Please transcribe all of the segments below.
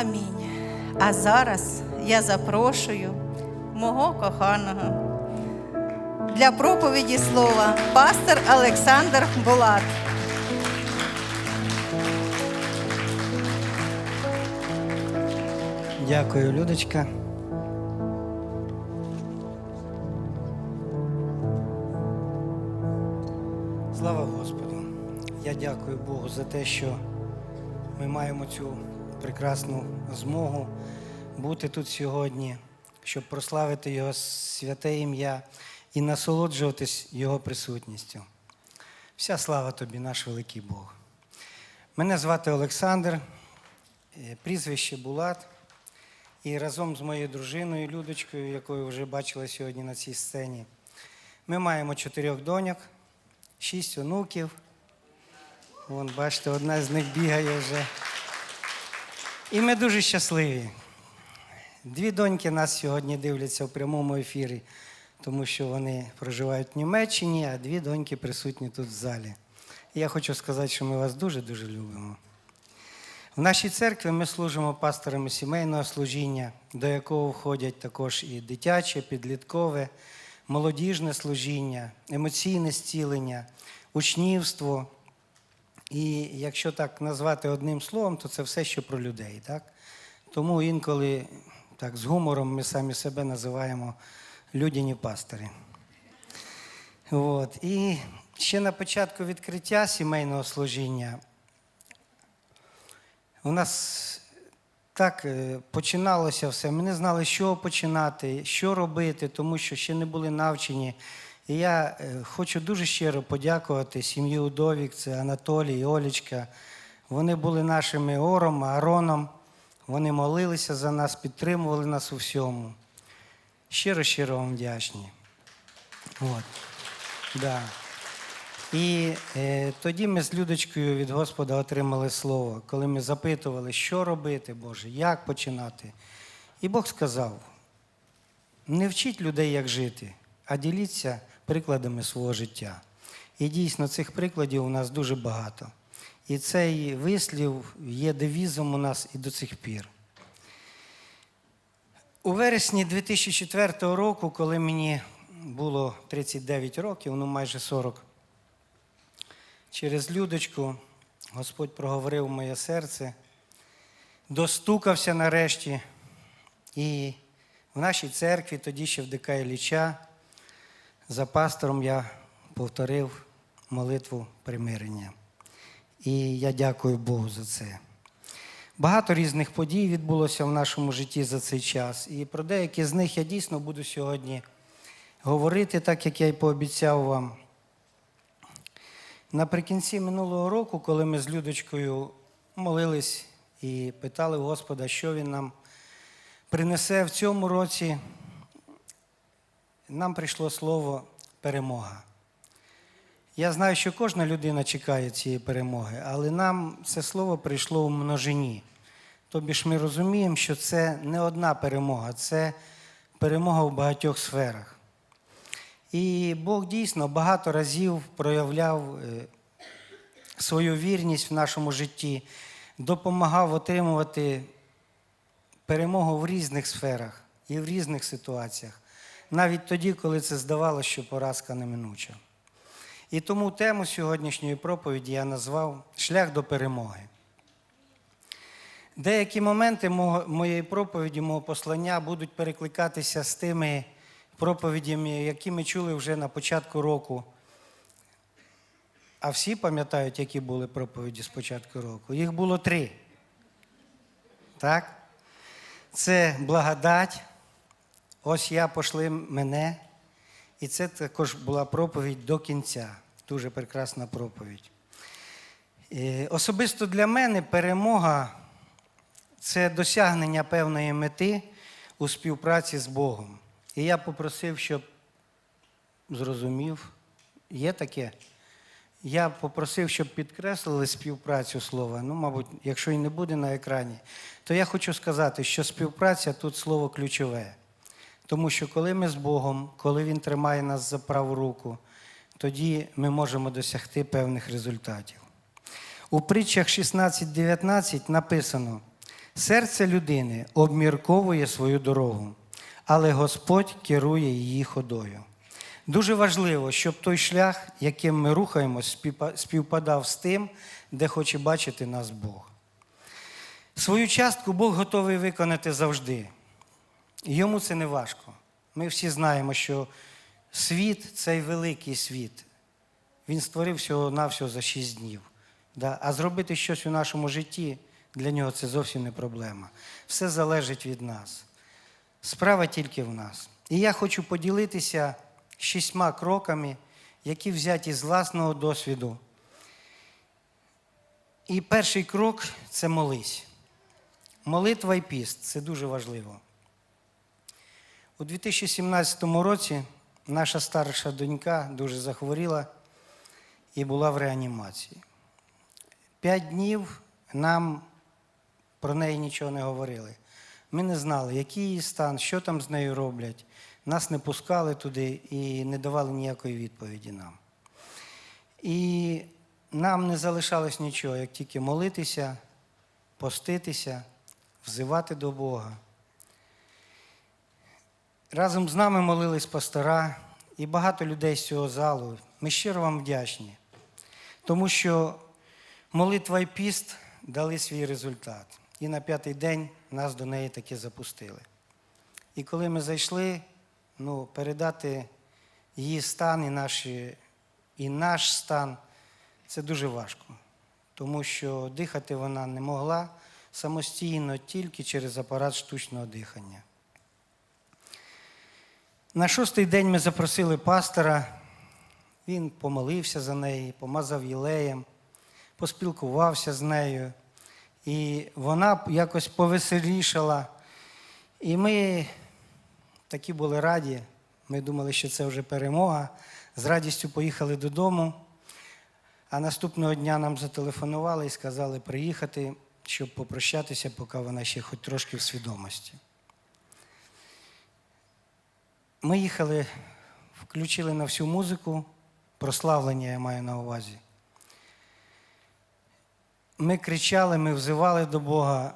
Амінь. А зараз я запрошую мого коханого для проповіді слова пастор Олександр Булат. Дякую, Людочка. Слава Господу. Я дякую Богу за те, що ми маємо цю прекрасну змогу бути тут сьогодні, щоб прославити Його святе ім'я і насолоджуватись Його присутністю. Вся слава тобі, наш великий Бог. Мене звати Олександр, е, прізвище Булат. І разом з моєю дружиною Людочкою, якою вже бачила сьогодні на цій сцені, ми маємо чотирьох доньок, шість онуків. Вон, бачите, одна з них бігає вже. І ми дуже щасливі. Дві доньки нас сьогодні дивляться в прямому ефірі, тому що вони проживають в Німеччині, а дві доньки присутні тут в залі. І я хочу сказати, що ми вас дуже-дуже любимо. В нашій церкві ми служимо пасторами сімейного служіння, до якого входять також і дитяче, підліткове, молодіжне служіння, емоційне зцілення, учнівство. І якщо так назвати одним словом, то це все, що про людей. Так? Тому інколи так, з гумором ми самі себе називаємо людяні пастори. От. І ще на початку відкриття сімейного служіння у нас так е, починалося все. Ми не знали, з чого починати, що робити, тому що ще не були навчені. І я е, хочу дуже щиро подякувати сім'ї Удовік, це Анатолій і Олічка. Вони були нашими ором, ароном. Вони молилися за нас, підтримували нас у всьому. Щиро-щиро вам вдячні. От. Да. І е, тоді ми з Людочкою від Господа отримали слово, коли ми запитували, що робити, Боже, як починати. І Бог сказав: не вчіть людей, як жити, а діліться прикладами свого життя. І дійсно цих прикладів у нас дуже багато. І цей вислів є девізом у нас і до цих пір. У вересні 2004 року, коли мені було 39 років, ну майже 40, через Людочку Господь проговорив моє серце, достукався нарешті. І в нашій церкві, тоді ще в ДК Ілліча, за пастором я повторив молитву примирення. І я дякую Богу за це. Багато різних подій відбулося в нашому житті за цей час. І про деякі з них я дійсно буду сьогодні говорити, так як я й пообіцяв вам. Наприкінці минулого року, коли ми з Людочкою молились і питали Господа, що Він нам принесе в цьому році, нам прийшло слово перемога. Я знаю, що кожна людина чекає цієї перемоги, але нам це слово прийшло в множині. Тобі ж ми розуміємо, що це не одна перемога, це перемога в багатьох сферах. І Бог дійсно багато разів проявляв е, свою вірність в нашому житті, допомагав отримувати перемогу в різних сферах і в різних ситуаціях, навіть тоді, коли це здавалося, що поразка неминуча. І тому тему сьогоднішньої проповіді я назвав Шлях до перемоги. Деякі моменти моєї проповіді, мого послання будуть перекликатися з тими проповідями, які ми чули вже на початку року. А всі пам'ятають, які були проповіді з початку року? Їх було три. Так? Це благодать. Ось я пошли мене. І це також була проповідь до кінця. Дуже прекрасна проповідь. Е, Особисто для мене перемога це досягнення певної мети у співпраці з Богом. І я попросив, щоб зрозумів, є таке. Я попросив, щоб підкреслили співпрацю слова. Ну, мабуть, якщо і не буде на екрані, то я хочу сказати, що співпраця тут слово ключове. Тому що коли ми з Богом, коли Він тримає нас за праву руку, тоді ми можемо досягти певних результатів. У притчах 16-19 написано: Серце людини обмірковує свою дорогу, але Господь керує її ходою. Дуже важливо, щоб той шлях, яким ми рухаємось, співпадав з тим, де хоче бачити нас Бог. Свою частку Бог готовий виконати завжди. Йому це не важко. Ми всі знаємо, що світ цей великий світ. Він створив всього-навсього за шість днів. Да? А зробити щось у нашому житті для нього це зовсім не проблема. Все залежить від нас. Справа тільки в нас. І я хочу поділитися шістьма кроками, які взяті з власного досвіду. І перший крок це молись. Молитва і піст це дуже важливо. У 2017 році наша старша донька дуже захворіла і була в реанімації. П'ять днів нам про неї нічого не говорили. Ми не знали, який її стан, що там з нею роблять. Нас не пускали туди і не давали ніякої відповіді нам. І нам не залишалось нічого, як тільки молитися, поститися, взивати до Бога. Разом з нами молились пастора і багато людей з цього залу. Ми щиро вам вдячні, тому що молитва і піст дали свій результат. І на п'ятий день нас до неї таки запустили. І коли ми зайшли, ну, передати її стан і, наші, і наш стан, це дуже важко. Тому що дихати вона не могла самостійно тільки через апарат штучного дихання. На шостий день ми запросили пастора, він помолився за неї, помазав єлеєм, поспілкувався з нею. І вона якось повеселішала. І ми такі були раді. Ми думали, що це вже перемога. З радістю поїхали додому. А наступного дня нам зателефонували і сказали приїхати, щоб попрощатися, поки вона ще хоч трошки в свідомості. Ми їхали, включили на всю музику, прославлення я маю на увазі. Ми кричали, ми взивали до Бога.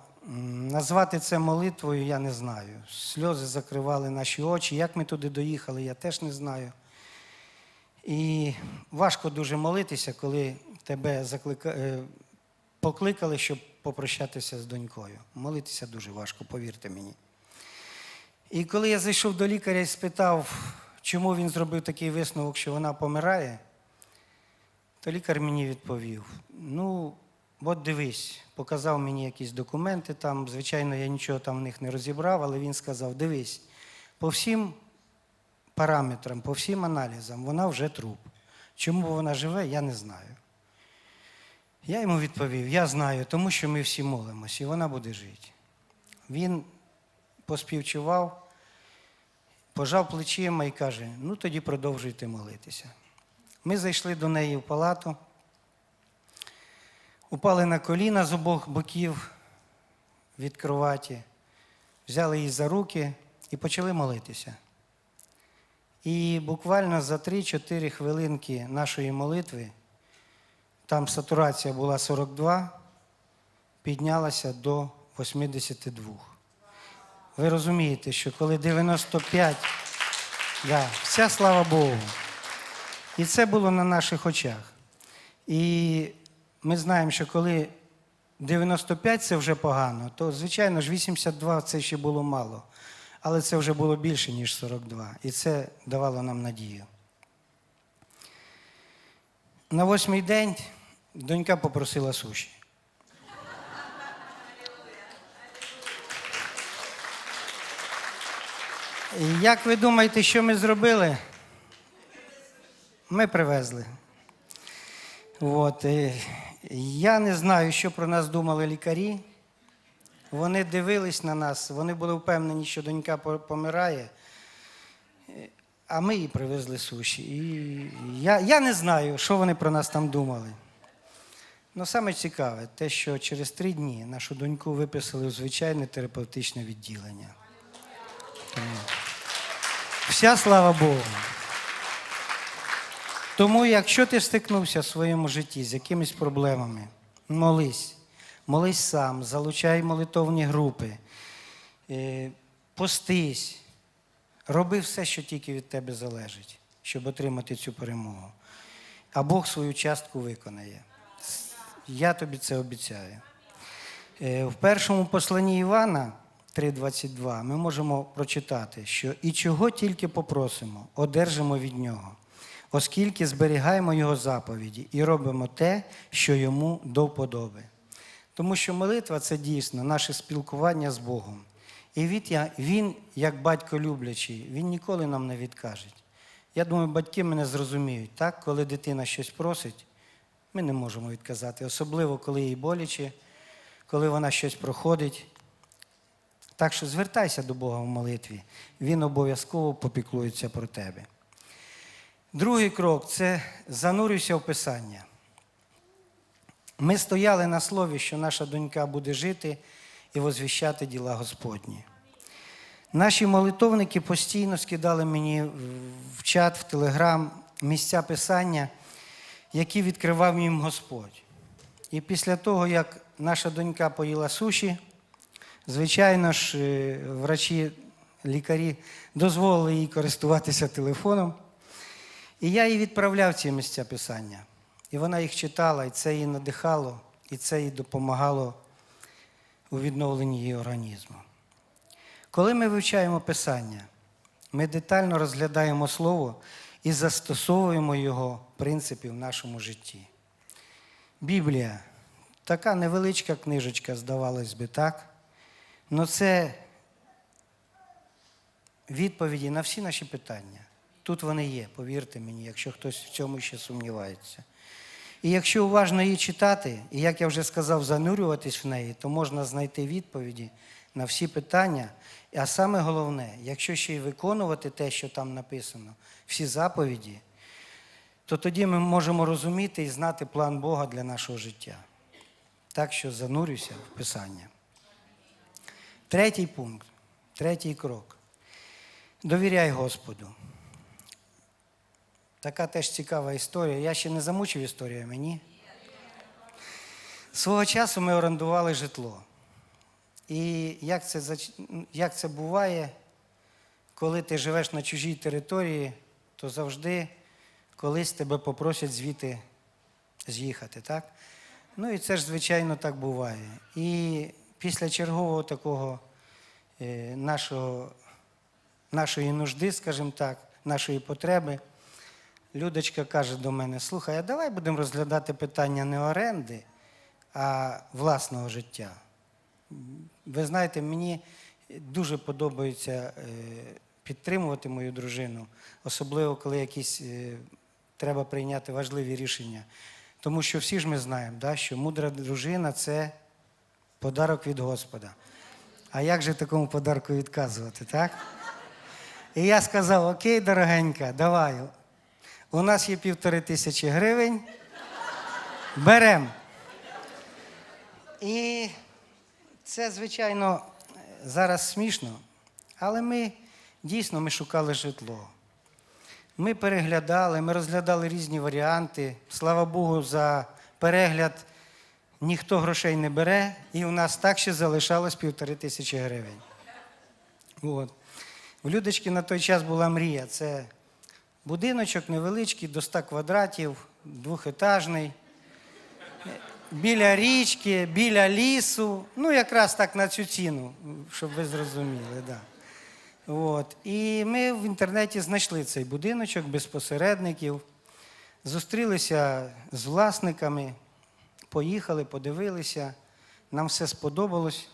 Назвати це молитвою я не знаю. Сльози закривали наші очі. Як ми туди доїхали, я теж не знаю. І важко дуже молитися, коли тебе заклика... е, покликали, щоб попрощатися з донькою. Молитися дуже важко, повірте мені. І коли я зайшов до лікаря і спитав, чому він зробив такий висновок, що вона помирає, то лікар мені відповів: ну, от дивись, показав мені якісь документи там. Звичайно, я нічого там в них не розібрав, але він сказав: дивись, по всім параметрам, по всім аналізам, вона вже труп. Чому вона живе, я не знаю. Я йому відповів: я знаю, тому що ми всі молимося, і вона буде жити. Він поспівчував, пожав плечима і каже: ну тоді продовжуйте молитися. Ми зайшли до неї в палату, упали на коліна з обох боків від кроваті, взяли її за руки і почали молитися. І буквально за 3-4 хвилинки нашої молитви, там сатурація була 42, піднялася до 82. Ви розумієте, що коли 95, да, вся слава Богу. І це було на наших очах. І ми знаємо, що коли 95 це вже погано, то, звичайно ж, 82 це ще було мало. Але це вже було більше, ніж 42. І це давало нам надію. На восьмий день донька попросила суші. І Як ви думаєте, що ми зробили? Ми привезли. От. Я не знаю, що про нас думали лікарі. Вони дивились на нас, вони були впевнені, що донька помирає, Е, а ми їй привезли суші. І я, я не знаю, що вони про нас там думали. Ну, саме цікаве, те, що через три дні нашу доньку виписали у звичайне терапевтичне відділення. Тому вся слава Богу. Тому, якщо ти стикнувся в своєму житті з якимись проблемами, молись. молись сам, залучай молитовні групи, е, постись, роби все, що тільки від тебе залежить, щоб отримати цю перемогу. А Бог свою частку виконає. Я тобі це обіцяю. Е, В першому посланні Івана 3:22 ми можемо прочитати, що і чого тільки попросимо, одержимо від нього, оскільки зберігаємо його заповіді і робимо те, що йому до вподоби. Тому що молитва це дійсно наше спілкування з Богом. І від він, як батько люблячий, він ніколи нам не відкаже. Я думаю, батьки мене зрозуміють, так? коли дитина щось просить, ми не можемо відказати, особливо коли їй боляче, коли вона щось проходить. Так що звертайся до Бога в молитві, Він обов'язково попіклується про тебе. Другий крок це занурюйся в Писання. Ми стояли на слові, що наша донька буде жити і возвіщати діла Господні. Наші молитовники постійно скидали мені в чат, в телеграм місця писання, які відкривав їм Господь. І після того, як наша донька поїла суші, звичайно ж, е, врачі, лікарі дозволили їй користуватися телефоном. І я їй відправляв ці місця писання. І вона їх читала, і це їй надихало, і це їй допомагало у відновленні її організму. Коли ми вивчаємо Писання, ми детально розглядаємо Слово і застосовуємо його принципи в нашому житті. Біблія така невеличка книжечка, здавалось би, так? Але це відповіді на всі наші питання. Тут вони є, повірте мені, якщо хтось в цьому ще сумнівається. І якщо уважно її читати, і як я вже сказав, занурюватись в неї, то можна знайти відповіді на всі питання. А саме головне, якщо ще й виконувати те, що там написано, всі заповіді, то тоді ми можемо розуміти і знати план Бога для нашого життя. Так що занурюйся в Писання. Третій пункт, третій крок. Довіряй Господу. Така теж цікава історія. Я ще не замучив історію мені. Свого часу ми орендували житло. І як це, як це буває, коли ти живеш на чужій території, то завжди колись тебе попросять звідти з'їхати, так? Ну і це ж, звичайно, так буває. І після чергового такого е, нашого, нашої нужди, скажімо так, нашої потреби, Людочка каже до мене: слухай, а давай будемо розглядати питання не оренди, а власного життя. Ви знаєте, мені дуже подобається е, підтримувати мою дружину, особливо коли якісь е, треба прийняти важливі рішення. Тому що всі ж ми знаємо, да, що мудра дружина це подарок від Господа. А як же такому подарку відказувати, так? І я сказав: Окей, дорогенька, давай. У нас є півтори тисячі гривень. Берем. І це, звичайно, зараз смішно, але ми дійсно ми шукали житло. Ми переглядали, ми розглядали різні варіанти. Слава Богу, за перегляд ніхто грошей не бере, і у нас так ще залишалось півтори тисячі гривень. От. У Людочки на той час була мрія. Це будиночок невеличкий, до 100 квадратів, двохетажний, біля річки, біля лісу. Ну, якраз так на цю ціну, щоб ви зрозуміли. Да. От. І ми в інтернеті знайшли цей будиночок без посередників, зустрілися з власниками, поїхали, подивилися, нам все сподобалось.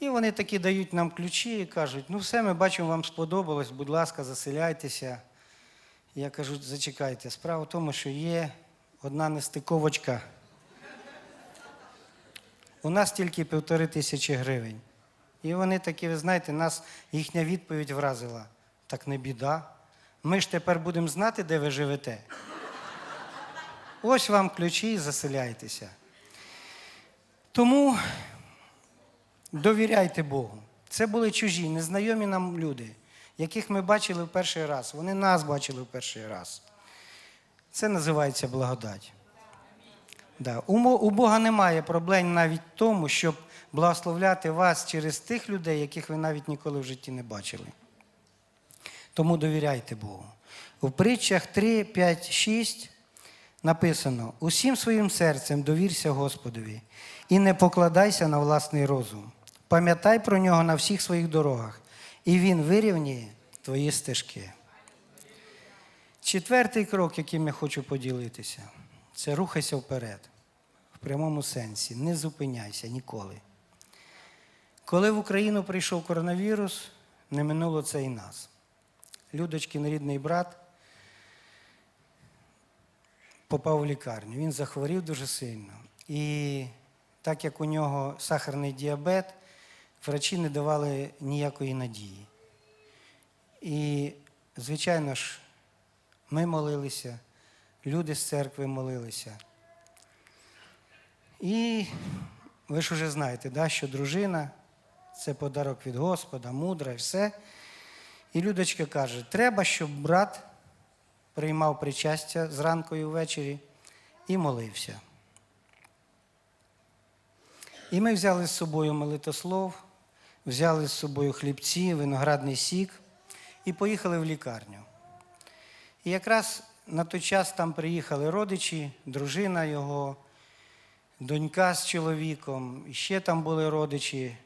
І вони такі дають нам ключі і кажуть, ну все, ми бачимо, вам сподобалось, будь ласка, заселяйтеся. Я кажу, зачекайте, справа в тому, що є одна нестиковочка. У нас тільки півтори тисячі гривень. І вони такі, ви знаєте, нас їхня відповідь вразила. Так не біда. Ми ж тепер будемо знати, де ви живете. Ось вам ключі, заселяйтеся. Тому довіряйте Богу. Це були чужі, незнайомі нам люди, яких ми бачили в перший раз. Вони нас бачили в перший раз. Це називається благодать. Да. У, Бога немає проблем навіть в тому, щоб благословляти вас через тих людей, яких ви навіть ніколи в житті не бачили. Тому довіряйте Богу. У притчах 3, 5, 6 написано: усім своїм серцем довірся Господові і не покладайся на власний розум. Пам'ятай про нього на всіх своїх дорогах, і він вирівняє твої стежки. Четвертий крок, яким я хочу поділитися, це рухайся вперед. В прямому сенсі. Не зупиняйся ніколи. Коли в Україну прийшов коронавірус, не минуло це і нас. Людочкин рідний брат попав в лікарню. Він захворів дуже сильно. І так як у нього сахарний діабет, врачі не давали ніякої надії. І, звичайно ж, ми молилися, люди з церкви молилися. І ви ж вже знаєте, да, що дружина це подарок від Господа, мудра і все. І Людочка каже: треба, щоб брат приймав причастя зранку і ввечері і молився. І ми взяли з собою молитослов, взяли з собою хлібці, виноградний сік і поїхали в лікарню. І якраз на той час там приїхали родичі, дружина його, донька з чоловіком, ще там були родичі,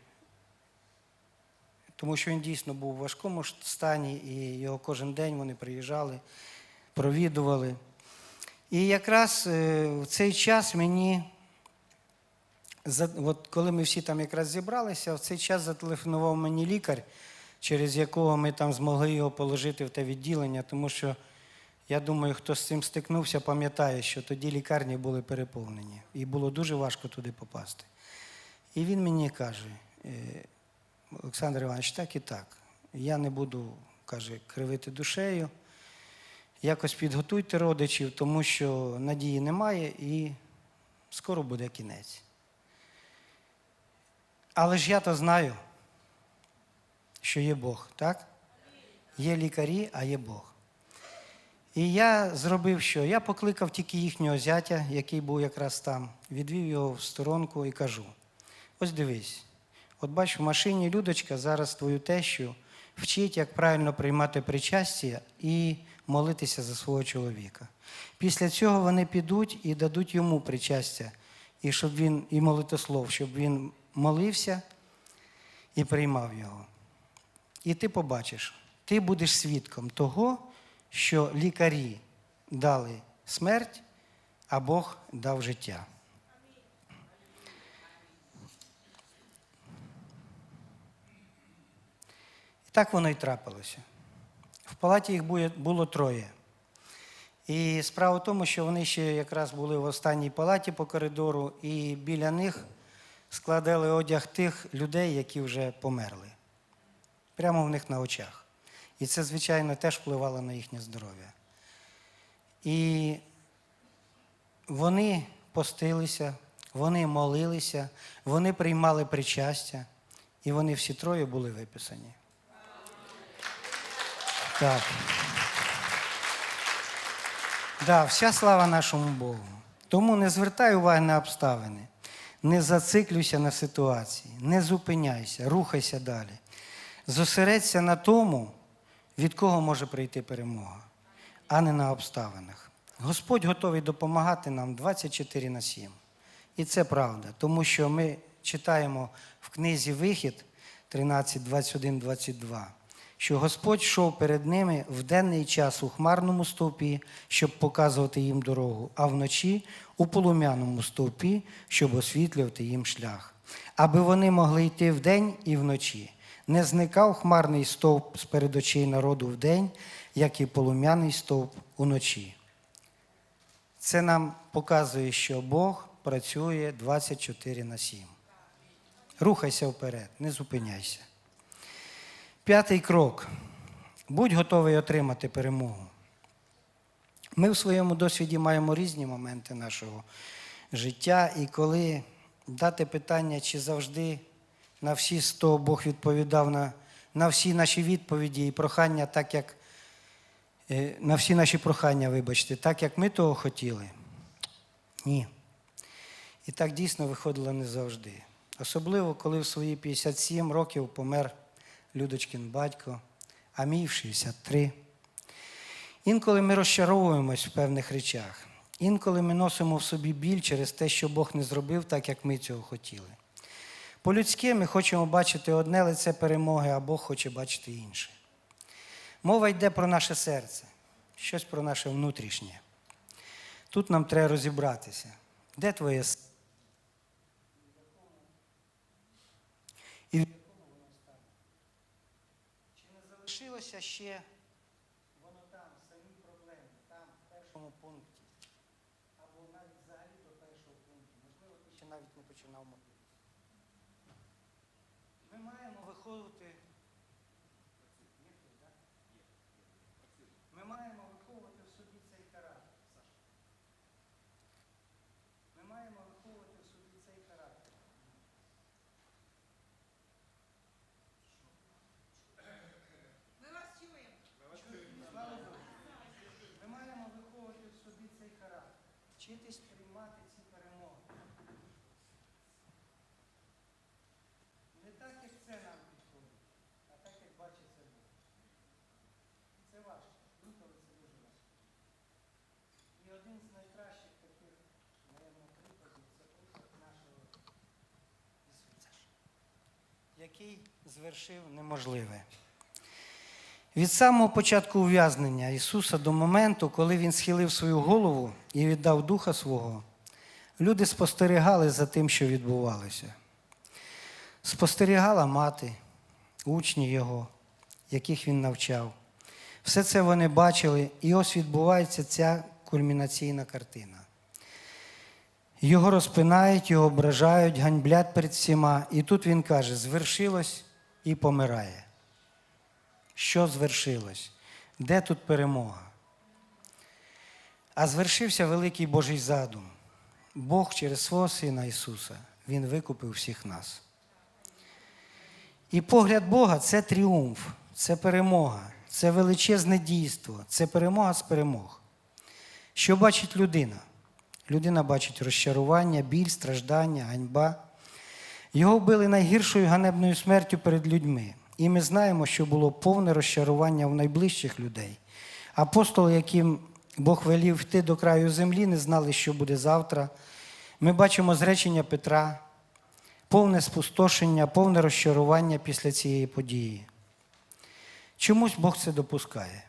тому що він дійсно був у важкому стані, і його кожен день вони приїжджали, провідували. І якраз е, в цей час мені, от коли ми всі там якраз зібралися, в цей час зателефонував мені лікар, через якого ми там змогли його положити в те відділення, тому що я думаю, хто з цим стикнувся, пам'ятає, що тоді лікарні були переповнені, і було дуже важко туди попасти. І він мені каже, е, Олександр Іванович, так і так. Я не буду, каже, кривити душею. Якось підготуйте родичів, тому що надії немає і скоро буде кінець. Але ж я то знаю, що є Бог, так? Є лікарі, а є Бог. І я зробив що? Я покликав тільки їхнього зятя, який був якраз там, відвів його в сторонку і кажу: ось дивись, от бач, в машині Людочка зараз твою тещу вчить, як правильно приймати причастя і молитися за свого чоловіка. Після цього вони підуть і дадуть йому причастя, і щоб він, і молитослов, щоб він молився і приймав його. І ти побачиш, ти будеш свідком того, що лікарі дали смерть, а Бог дав життя. Так воно і трапилося. В палаті їх було троє. І справа в тому, що вони ще якраз були в останній палаті по коридору, і біля них складали одяг тих людей, які вже померли. Прямо в них на очах. І це, звичайно, теж впливало на їхнє здоров'я. І вони постилися, вони молилися, вони приймали причастя, і вони всі троє були виписані. Так. Да, вся слава нашому Богу. Тому не звертай уваги на обставини, не зациклюйся на ситуації, не зупиняйся, рухайся далі. Зосередься на тому, від кого може прийти перемога, а не на обставинах. Господь готовий допомагати нам 24 на 7. І це правда, тому що ми читаємо в книзі Вихід 13, 21, 22, що Господь йшов перед ними в денний час у хмарному стовпі, щоб показувати їм дорогу, а вночі у полум'яному стовпі, щоб освітлювати їм шлях, аби вони могли йти вдень і вночі. Не зникав хмарний стовп з перед очей народу вдень, як і полум'яний стовп уночі. Це нам показує, що Бог працює 24 на 7. Рухайся вперед, не зупиняйся. П'ятий крок. Будь готовий отримати перемогу. Ми в своєму досвіді маємо різні моменти нашого життя, і коли дати питання, чи завжди на всі 100 Бог відповідав на, на всі наші відповіді і прохання, так як е, на всі наші прохання, вибачте, так як ми того хотіли. Ні. І так дійсно виходило не завжди. Особливо, коли в свої 57 років помер Людочкин батько, а мій в 63. Інколи ми розчаровуємось в певних речах. Інколи ми носимо в собі біль через те, що Бог не зробив так, як ми цього хотіли. По-людськи ми хочемо бачити одне лице перемоги, а Бог хоче бачити інше. Мова йде про наше серце, щось про наше внутрішнє. Тут нам треба розібратися. Де твоє серце? І в якому воно стані? Чи не залишилося ще воно там, самі проблеми, там, в першому пункті? Або навіть взагалі до першого пункту. Можливо, ти ще навіть не починав мовити. Ми маємо виховувати. Є хтось, так? Ми маємо виховувати в собі цей характер, Саша. Ми маємо виховувати в собі цей характер. Ми маємо виховувати в собі цей характер, вчитись приймати ці перемоги. Не так, як це нам підходить, а так, як бачить це Бог. Це важко, інколи це дуже важко. І один з найкращих таких, мабуть, прикладів це приклад нашого Ісуса, який звершив неможливе. Від самого початку ув'язнення Ісуса до моменту, коли Він схилив свою голову і віддав Духа свого, люди спостерігали за тим, що відбувалося. Спостерігала мати, учні Його, яких він навчав. Все це вони бачили, і ось відбувається ця кульмінаційна картина. Його розпинають, його ображають, ганьблять перед всіма. І тут він каже: звершилось і помирає. Що звершилось? Де тут перемога? А звершився великий Божий задум. Бог через свого Сина Ісуса, Він викупив всіх нас. І погляд Бога це тріумф, це перемога, це величезне дійство, це перемога з перемог. Що бачить людина? Людина бачить розчарування, біль, страждання, ганьба. Його вбили найгіршою ганебною смертю перед людьми. І ми знаємо, що було повне розчарування в найближчих людей. Апостоли, яким Бог велів йти до краю землі, не знали, що буде завтра. Ми бачимо зречення Петра, повне спустошення, повне розчарування після цієї події. Чомусь Бог це допускає.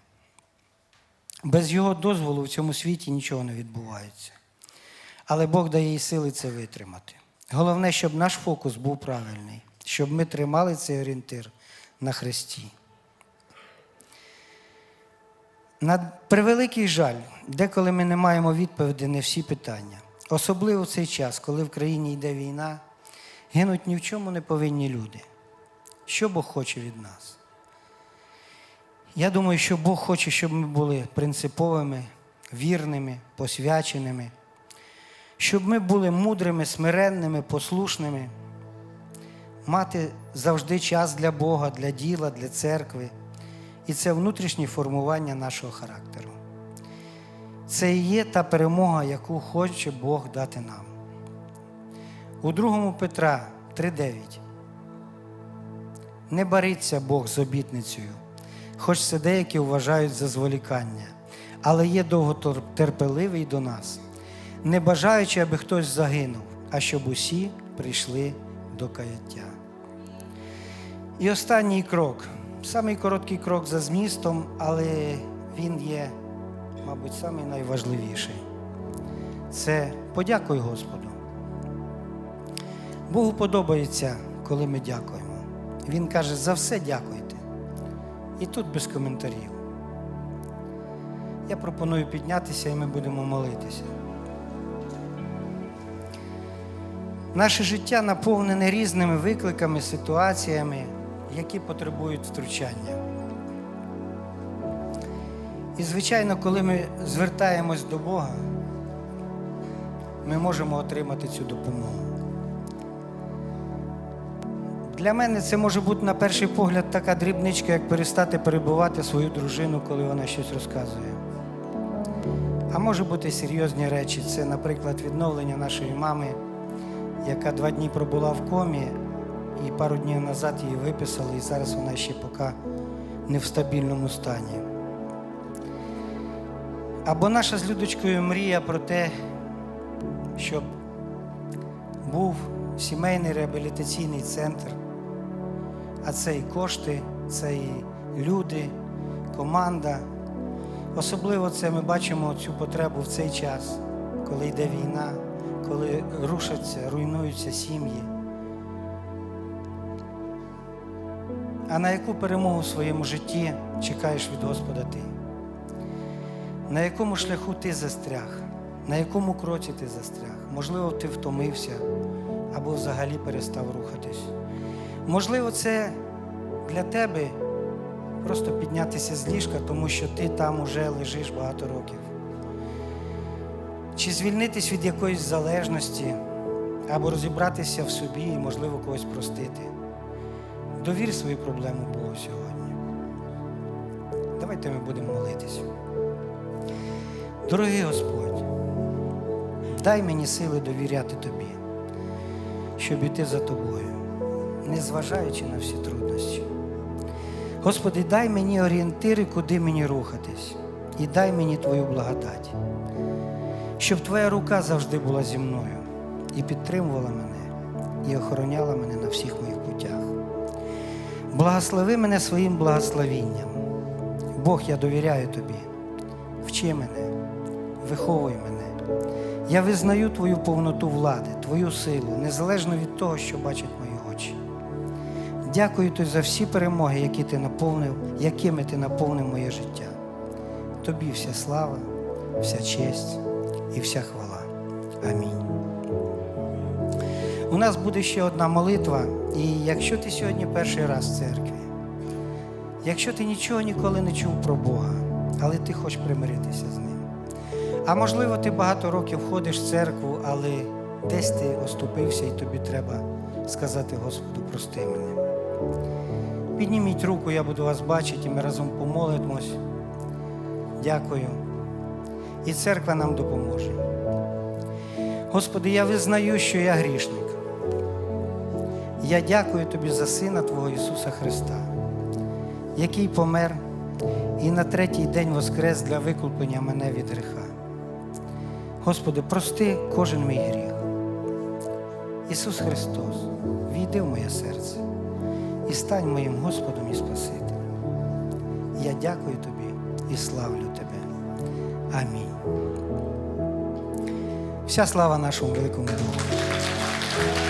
Без Його дозволу в цьому світі нічого не відбувається. Але Бог дає їй сили це витримати. Головне, щоб наш фокус був правильний, щоб ми тримали цей орієнтир на Христі. На превеликий жаль, деколи ми не маємо відповіді на всі питання. Особливо в цей час, коли в країні йде війна, гинуть ні в чому не повинні люди. Що Бог хоче від нас? Я думаю, що Бог хоче, щоб ми були принциповими, вірними, посвяченими, щоб ми були мудрими, смиренними, послушними, мати завжди час для Бога, для діла, для церкви. І це внутрішнє формування нашого характеру. Це і є та перемога, яку хоче Бог дати нам. У 2 Петра 3:9. Не бариться Бог з обітницею, хоч це деякі вважають за зволікання, але є довготерпеливий до нас, не бажаючи, аби хтось загинув, а щоб усі прийшли до каяття. І останній крок, самий короткий крок за змістом, але він є, мабуть, самий найважливіший. Це подякуй Господу. Богу подобається, коли ми дякуємо. Він каже, за все дякуйте. І тут без коментарів. Я пропоную піднятися і ми будемо молитися. Наше життя наповнене різними викликами, ситуаціями, які потребують втручання. І, звичайно, коли ми звертаємось до Бога, ми можемо отримати цю допомогу. Для мене це може бути на перший погляд така дрібничка, як перестати перебувати свою дружину, коли вона щось розказує. А може бути серйозні речі. Це, наприклад, відновлення нашої мами яка два дні пробула в комі, і пару днів назад її виписали, і зараз вона ще поки не в стабільному стані. Або наша з Людочкою мрія про те, щоб був сімейний реабілітаційний центр, а це і кошти, це і люди, команда. Особливо це ми бачимо цю потребу в цей час, коли йде війна, коли рушаться, руйнуються сім'ї. А на яку перемогу в своєму житті чекаєш від Господа ти? На якому шляху ти застряг? На якому кроці ти застряг? Можливо, ти втомився або взагалі перестав рухатись. Можливо, це для тебе просто піднятися з ліжка, тому що ти там уже лежиш багато років. Чи звільнитись від якоїсь залежності, або розібратися в собі і, можливо, когось простити. Довір свою проблему Богу сьогодні. Давайте ми будемо молитись. Дорогий Господь, дай мені сили довіряти Тобі, щоб іти за тобою, незважаючи на всі труднощі. Господи, дай мені орієнтири, куди мені рухатись, і дай мені Твою благодать, щоб Твоя рука завжди була зі мною і підтримувала мене, і охороняла мене на всіх моїх. Благослови мене своїм благословінням. Бог, я довіряю Тобі. Вчи мене, виховуй мене. Я визнаю Твою повноту влади, Твою силу, незалежно від того, що бачать мої очі. Дякую Тобі за всі перемоги, які ти наповнив, якими ти наповнив моє життя. Тобі вся слава, вся честь і вся хвала. Амінь. У нас буде ще одна молитва, і якщо ти сьогодні перший раз в церкві, якщо ти нічого ніколи не чув про Бога, але ти хочеш примиритися з ним. А можливо, ти багато років ходиш в церкву, але десь ти оступився і тобі треба сказати Господу, прости мене. Підніміть руку, я буду вас бачити, і ми разом помолимось. Дякую. І церква нам допоможе. Господи, я визнаю, що я грішник. Я дякую Тобі за Сина Твого Ісуса Христа, який помер і на третій день воскрес для викуплення мене від гріха. Господи, прости кожен мій гріх. Ісус Христос, війди в моє серце і стань моїм Господом і Спасителем. Я дякую Тобі і славлю Тебе. Амінь. Вся слава нашому великому Богу.